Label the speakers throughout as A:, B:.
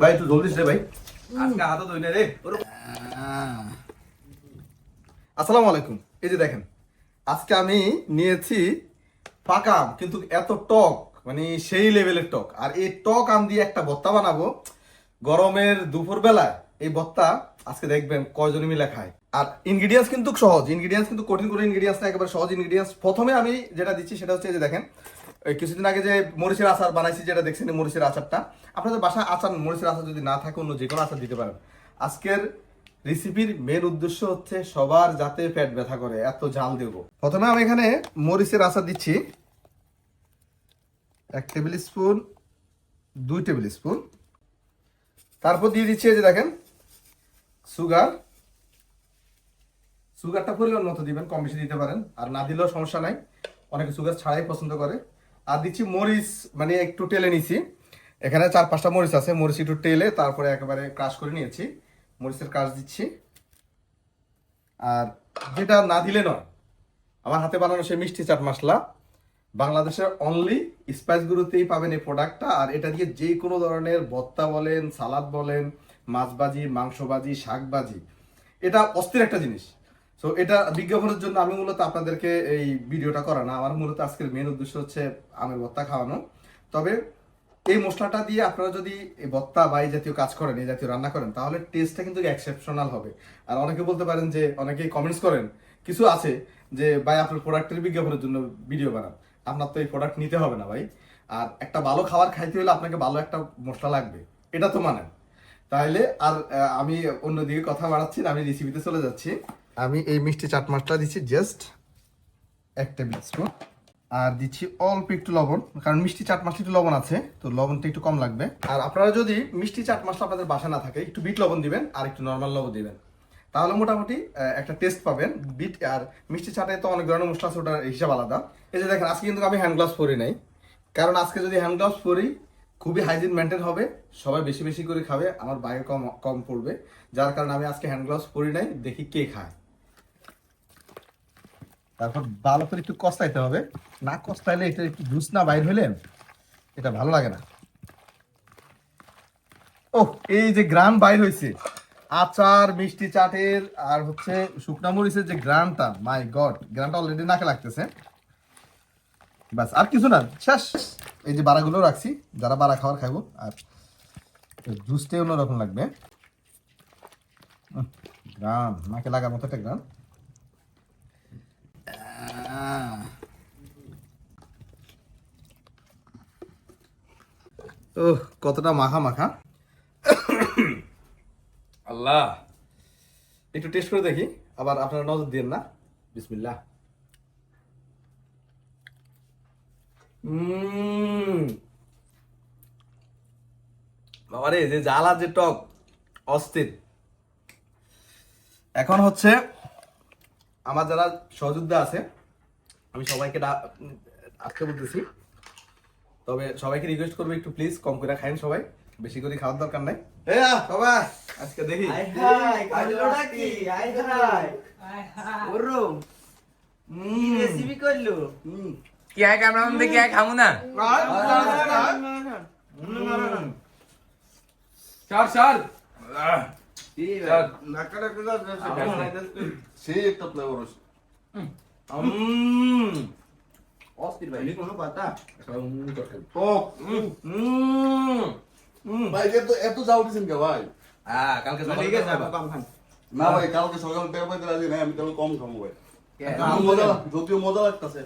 A: ভাই একটু জলদি দে ভাই। আজকে হাতে ধুই রে। আসসালামু আলাইকুম। এই যে দেখেন, আজকে আমি নিয়েছি পাকা আম, কিন্তু এত টক মানে সেই লেভেলের টক। আর এই টক আম দিয়ে একটা ভর্তা বানাবো। গরমের দুপুর বেলায় এই ভর্তা আজকে দেখবেন কয়জন মিলে খায়। আর ইনগ্রিডিয়েন্টস কিন্তু সহজ ইনগ্রিডিয়েন্টস কিন্তু কঠিন করে ইনগ্রিডিয়েন্টস না, একেবারে সহজ ইনগ্রিডিয়েন্টস প্রথমে আমি যেটা দিচ্ছি সেটা হচ্ছে এই যে দেখেন কিছুদিন আগে যে মরিচের আচার বানাইছি, যেটা দেখছেন মরিচের আচারটা, আপনাদের বাসায় আচার, মরিচের আচার যদি না থাকে, অন্য যে কোনো আচার দিতে পারেন। আজকের রেসিপির মেন উদ্দেশ্য হচ্ছে সবার যাতে পেট ব্যথা করে, এত জাল দেব। প্রথমে আমি এখানে মরিচের আচার দিচ্ছি। এক টেবিল স্পুন দুই টেবিল স্পুন তারপর দিয়ে দিচ্ছি যে দেখেন সুগার সুগারটা পরিমাণ মতো দিবেন, কম বেশি দিতে পারেন। আর না দিলেও সমস্যা নাই। অনেকে সুগার ছাড়াই পছন্দ করে। আর দিচ্ছি মরিচ মানে একটু টেলে নিছি। এখানে চার পাঁচটা মরিচ আছে, মরিচ একটু টেলে তারপরে একেবারে ক্রাশ করে নিয়েছি। মরিচের ক্রাশ দিচ্ছি। আর যেটা না দিলে নয়, আমার হাতে বানানো সেই মিষ্টি চাট মশলা, বাংলাদেশের অনলি স্পাইস গুরুতেই পাবেন এই প্রোডাক্টটা আর এটা দিয়ে যে কোনো ধরনের ভর্তা বলেন, সালাদ বলেন, মাছ ভাজি, মাংস ভাজি, শাক ভাজি, এটা অস্থির একটা জিনিস। সো এটা বিজ্ঞাপনের জন্য আমি মূলত আপনাদেরকে এই ভিডিওটা করা না। আমার মূলত আজকের মেন উদ্দেশ্য হচ্ছে আমের ভর্তা খাওয়ানো। তবে এই মশলাটা দিয়ে আপনারা যদি ভর্তা বা এই জাতীয় কাজ করেন, এই জাতীয় রান্না করেন, তাহলে টেস্টটা কিন্তু এক্সেপশনাল হবে। আর অনেকে বলতে পারেন যে, অনেকেই কমেন্টস করেন, কিছু আছে যে, ভাই আপনার প্রোডাক্টের বিজ্ঞাপনের জন্য ভিডিও বানান। আপনার তো এই প্রোডাক্ট নিতে হবে না ভাই। আর একটা ভালো খাবার খাইতে হলে আপনাকে ভালো একটা মশলা লাগবে। এটা তো মানেন। তাহলে আর আমি অন্যদিকে কথা বাড়াচ্ছি না, আমি রেসিপিতে চলে যাচ্ছি। আমি এই মিষ্টি চাট মশলা দিচ্ছি জাস্ট এক টেবিল স্পুন আর দিচ্ছি অল্প একটু লবণ, কারণ মিষ্টি চাট মশলা একটু লবণ আছে, তো লবণটা একটু কম লাগবে। আর আপনারা যদি মিষ্টি চাট মশলা আপনাদের বাসা না থাকে, একটু বিট লবণ দিবেন আর একটু নর্মাল লবণ দিবেন। তাহলে মোটামুটি একটা টেস্ট পাবেন বিট, আর মিষ্টি চাটে তো অনেক ধরনের মশলা আছে, ওটার হিসাব আলাদা। এই যে দেখেন, আজকে কিন্তু আমি হ্যান্ড গ্লাভস পরি নাই, কারণ আজকে যদি হ্যান্ড গ্লাভস পরি, খুবই হাইজিন মেনটেন হবে, সবাই বেশি বেশি করে খাবে, আমার বাইরে কম কম পড়বে। যার কারণে আমি আজকে হ্যান্ড গ্লাভস পরি নাই, দেখি কে খায়। তারপর ভালো করে একটু কষাইতে হবে। না কষাইলে এটা একটু জুস না বাইর হইলে এটা ভালো লাগে না। ও এই যে গ্রান বাইর হয়েছে আচার, মিষ্টি চাটের আর হচ্ছে শুকনা মরিচের যে গ্রানটা, মাই গড, গ্রানটা অলরেডি নাকে লাগতেছে। ব্যাস, আর কিছু না, শেষ। এই যে বাড়াগুলো রাখছি, যারা বাড়া খাবার খাব আর জুসটাই অন্যরকম লাগবে। গ্রান, নাকে লাগার মতো একটা গ্রান। কতটা মাখা মাখা আল্লাহ। একটু টেস্ট করে দেখি। আবার আপনারা নজর দিন না। বিসমিল্লাহ। বাবারে, যে জ্বালা যে টক, অস্থির। এখন হচ্ছে, আমার যারা সহযোদ্ধা আছে, আমি সবাইকে আজকে বলতেছি তবে সবাইকে রিকোয়েস্ট করব একটু প্লিজ কম করে খাইন সবাই। বেশি করে খাওয়ার দরকার নাই। বাবা আজকে দেখি।
B: কি হাই হাই ওরো কি রেসিপি করল?
C: কি আয় ক্যামেরা মধ্যে কি আয় খামু না? চল চল
D: সেই একটা ফ্লেভার আছে।
A: উম,
B: অস্থির ভাই কোনো কথা
A: উম।
D: ভাই এত এত জাল দিছেন কে ভাই
A: আহ, কালকে সকালে
B: ঠিক আছে
A: খাবা।
B: কম খান
D: না ভাই কালকে সকালে রাজি নাই আমি তাহলে কম খাব ভাই মজা যদিও মজা লাগতেছে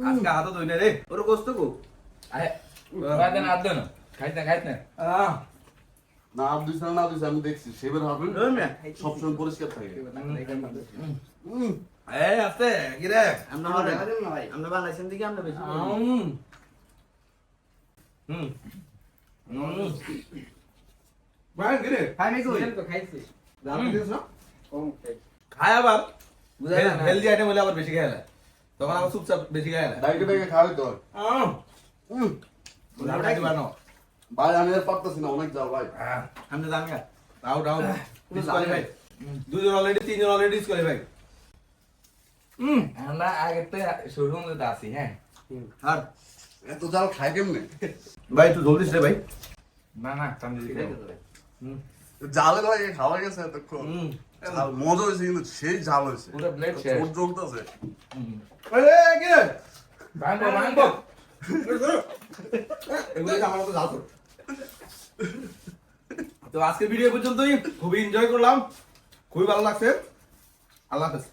A: আজকে হাতে ধুই না রে
B: ওর গোস্ত কো
C: আয় বাদে না আদো না খাইতে খাইতে
A: আহ,
D: না আপ দিছে না না দিছে আমি দেখছি সেবের হাত সবসময় পরিষ্কার থাকে
A: উম, এই আছে, কি রে?
B: আমরা ভাই আমরা বানাইছেন দিকে আমরা বেশি
A: উম। হুম। ভাই, কি রে?
B: খাই নাই কই
C: তো খাইছি।
B: জানো দিছ না কম খাই।
A: খায় আবার।
B: বুঝা না।
A: হেলদি আইটেম হলে আবার বেশি খায় না তখন আবার চুপচাপ বেশি খায় না
D: খাওয়াই তো। হয়। উম,
A: আমরা কি?
D: ভাই আমি আর পারতেছি না অনেক জাল ভাই।
A: আহ,
B: আমরা জানি না।
A: আউট আউট দুজন অলরেডি তিনজন অলরেডি ডিসকোয়ালিফাই হুম
C: আমরা আগে তো হ্যাঁ।
B: আর
D: এত জাল খাই কেমনে?
A: ভাই একটু জলদি দে ভাই।
C: না না কান্দি দিকে
D: জালে লাগে খাওয়া গেছে এতক্ষণ।
A: হুম।
D: মজা হয়েছে কিন্তু সেই ঝাল হয়েছে।
C: পুরো প্লেট শেষ।
D: ঠোঁট জ্বলতেছে।
A: এই, কি
C: ভাঙবো ভাঙবো।
A: এগুলো আমার জাল তো আজকের ভিডিও পর্যন্তই। খুবই এনজয় করলাম। খুবই ভালো লাগছে। আল্লাহ হাফেজ।